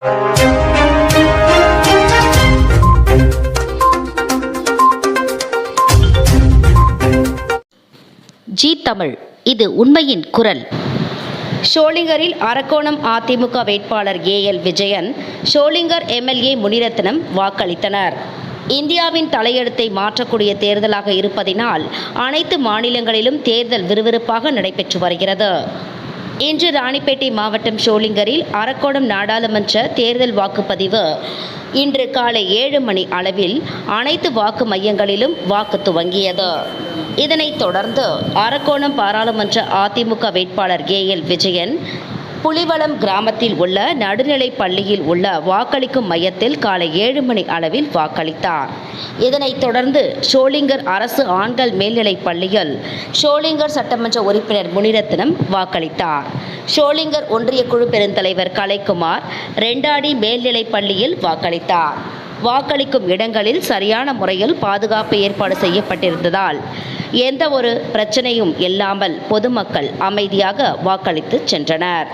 G Tamil இது உண்மையின் குரல். ஷோலிங்கரில் அரக்கோணம் அதிமுக வேட்பாளர் ஏஎல் விஜயன் ஷோலிங்கர் எம்எல்ஏ முனிரத்னம் வாக்களித்தனர். இந்தியாவின் தலையெழுத்தை மாற்றக்கூடிய தேர்தலாக இருப்பதினால் அனைத்து மாநிலங்களிலும் தேர்தல் விறுவிறுப்பாக நடைபெற்று வருகிறது. இன்று ராணிப்பேட்டை மாவட்டம் ஷோலிங்கரில் அரக்கோணம் நாடாளுமன்ற தேர்தல் வாக்குப்பதிவு. இன்று காலை ஏழு மணி அளவில் அனைத்து வாக்கு மையங்களிலும் வாக்கு துவங்கியது. இதனைத் தொடர்ந்து அரக்கோணம் பாராளுமன்ற அதிமுக வேட்பாளர் ஏஎல் விஜயன் புலிவளம் கிராமத்தில் உள்ள நடுநிலைப் பள்ளியில் உள்ள வாக்களிக்கும் மையத்தில் காலை ஏழு மணி அளவில் வாக்களித்தார். இதனைத் தொடர்ந்து ஷோலிங்கர் அரசு ஆண்கள் மேல்நிலைப் பள்ளியில் ஷோலிங்கர் சட்டமன்ற உறுப்பினர் முனிரத்னம் வாக்களித்தார். ஷோலிங்கர் ஒன்றிய குழு பெருந்தலைவர் கலைக்குமார் ரெண்டாடி மேல்நிலைப் பள்ளியில் வாக்களித்தார். வாக்களிக்கும் இடங்களில் சரியான முறையில் பாதுகாப்பு ஏற்பாடு செய்யப்பட்டிருந்ததால் எந்த ஒரு பிரச்சனையும் இல்லாமல் பொதுமக்கள் அமைதியாக வாக்களித்து சென்றனர்.